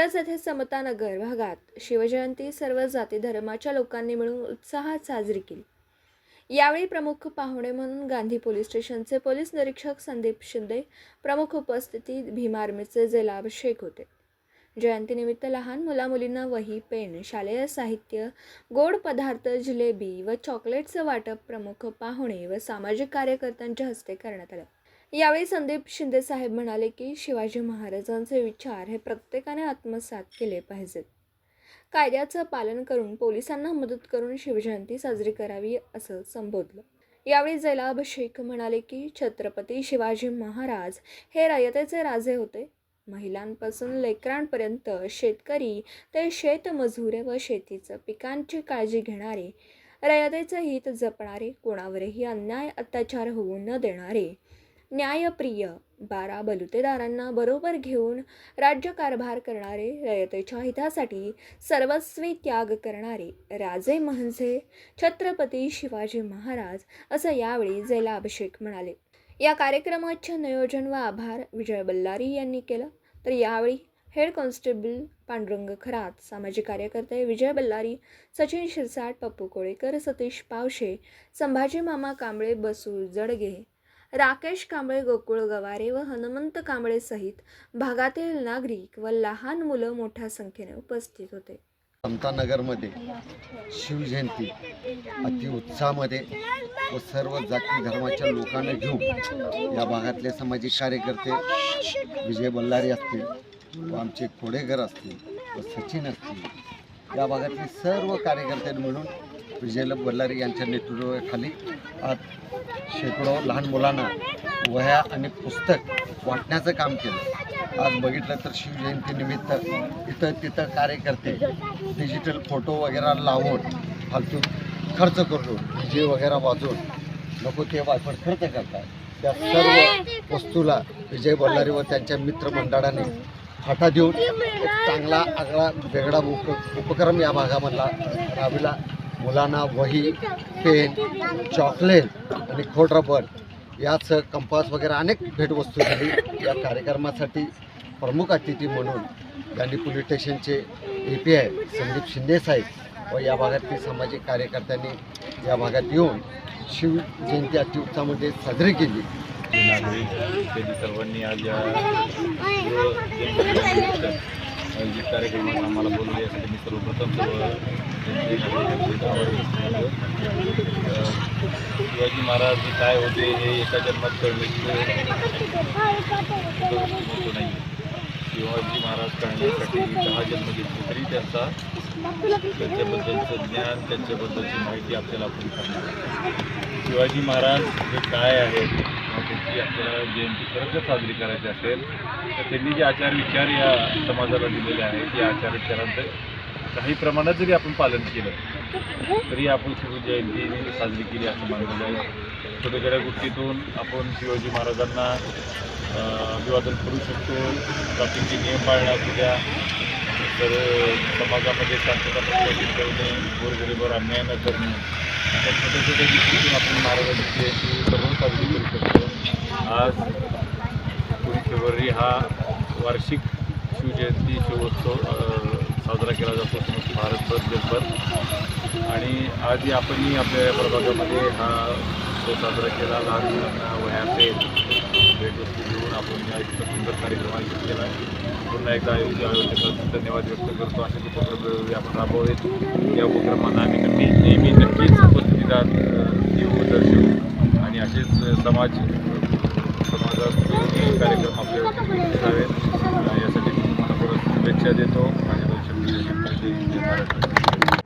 मिरज येथे समतानगर भागात शिवजयंती सर्व जाती धर्माच्या लोकांनी मिळून उत्साहात साजरी केली. यावेळी प्रमुख पाहुणे म्हणून गांधी पोलीस स्टेशनचे पोलीस निरीक्षक संदीप शिंदे प्रमुख उपस्थिती भीमार्मीचे जलाभिषेक होते. जयंतीनिमित्त लहान मुलामुलींना वही पेन शालेय साहित्य गोड पदार्थ जिलेबी व चॉकलेटचं वाटप प्रमुख पाहुणे व सामाजिक कार्यकर्त्यांच्या हस्ते करण्यात आलं. यावेळी संदीप शिंदे साहेब म्हणाले की शिवाजी महाराजांचे विचार हे प्रत्येकाने आत्मसात केले पाहिजेत. कायद्याचं पालन करून पोलिसांना मदत करून शिवजयंती साजरी करावी असं संबोधलं. यावेळी जैलाभिषेक म्हणाले की छत्रपती शिवाजी महाराज हे रयतेचे राजे होते. महिलांपासून लेकरांपर्यंत शेतकरी ते शेतमजूर व शेतीचं पिकांची काळजी घेणारे रयतेचं हित जपणारे कोणावरही अन्याय अत्याचार होऊ न देणारे न्यायप्रिय बारा बलुतेदारांना बरोबर घेऊन राज्यकारभार करणारे रयतेच्या हितासाठी सर्वस्वी त्याग करणारे राजे म्हणजे छत्रपती शिवाजी महाराज असं यावेळी जैलाभिषेक म्हणाले. या कार्यक्रमाचे नियोजन व आभार विजय बल्लारी यांनी केलं. तर यावेळी हेड कॉन्स्टेबल पांडुरंग खरात सामाजिक कार्यकर्ते विजय बल्लारी सचिन शिरसाट पप्पू कोळेकर सतीश पावशे संभाजी मामा कांबळे बसू जडगे राकेश कांबळे गोकुळ गवारे व हनुमंत कांबळे सहित भागातील नागरिक व लहान मुलं मोठ्या संख्येने उपस्थित होते. समतानगरमध्ये शिवजयंती अति उत्साहामध्ये व सर्व जाती धर्माच्या लोकांना घेऊन या भागातले सामाजिक कार्यकर्ते विजय बल्लारी असतील व आमचे कोडेकर असतील व सचिन असतील या भागातले सर्व कार्यकर्त्यांनी मिळून विजय बल्लारी यांच्या नेतृत्वाखाली आज शेकडो लहान मुलांना वह्या आणि पुस्तक वाटण्याचं काम केलं. आज बघितलं तर शिवजयंतीनिमित्त इथं तिथं कार्यकर्ते डिजिटल फोटो वगैरे लावून फालतू खर्च करून जे वगैरे वाजवून नको ते वापर खर्च करतात. त्या सर्व वस्तूला विजय बल्लारी व त्यांच्या मित्रमंडळाने फाटा देऊन एक चांगला आगळा वेगळा उप उपक्रम या भागामधला राबविला. मुलांना वही पेन चॉकलेट आणि खोड रबर याच कंपास वगैरे अनेक भेटवस्तू दिली. या कार्यक्रमासाठी प्रमुख अतिथी म्हणून गांधी पोलीस स्टेशनचे A P I Sandeep Shinde साहेब व या भागातील सामाजिक कार्यकर्त्यांनी या भागात येऊन शिवजयंती अतिउत्साहामध्ये साजरी केली. सर्वांनी आज या आयोजित कार्यक्रमात आम्हाला बोलवले यासाठी मी सर्वप्रथम सर्व शिवाजी महाराज काय होते हे एका जन्मात कळण्याचं नाही. शिवाजी महाराज कळण्यासाठी दहा जन्म घेतले तरी त्यांचा त्यांच्याबद्दलचं ज्ञान त्यांच्याबद्दलची माहिती आपल्याला आपण सांगणार शिवाजी महाराज हे काय आहेत? किंवा आपल्याला जयंती खरंच जर साजरी करायची असेल तर त्यांनी जे आचार विचार या समाजाला दिलेले आहेत या आचार विचारांचं काही प्रमाणात जरी आपण पालन केलं तरी आपण शिवजयंती साजरी केली असं मानलेलं आहे छोट्या छोट्या गोष्टीतून आपण शिवाजी महाराजांना अभिवादन करू शकतो. ट्रॅफिकचे नियम पाळणे असू द्या तर समाजामध्ये शांतता प्रस्थापित करणे गोरगरीबावर अन्याय न करणे. अशा छोट्या छोट्या गोष्टीतून आपण महाराजांची जयंती सर्व साजरी करू शकतो. आज एकोणीस फेब्रुवारी हा वार्षिक शिवजयंती शिवोत्सव साजरा केला जातो समज भारतभर जगभर आणि आजही आपणही आपल्या या प्रभागामध्ये हा उत्सव साजरा केला. लहान मुलांना वह्या भेटवस्तू घेऊन आपण या इतका सुंदर कार्यक्रम आयोजित केला पुन्हा एकदा आयोजित आयोजकांचा धन्यवाद व्यक्त करतो. असे उपक्रम वेळोवेळी आपण राबवलेत या उपक्रमांना आम्ही नक्की नेहमी नक्कीच उपस्थितीदार देऊ दर्शवू. आणि असेच समाज समाजात कार्यक्रम आपल्या असावेत यासाठी मी तुम्हाला परत शुभेच्छा देतो. माझ्या दोन शब्द महाराष्ट्र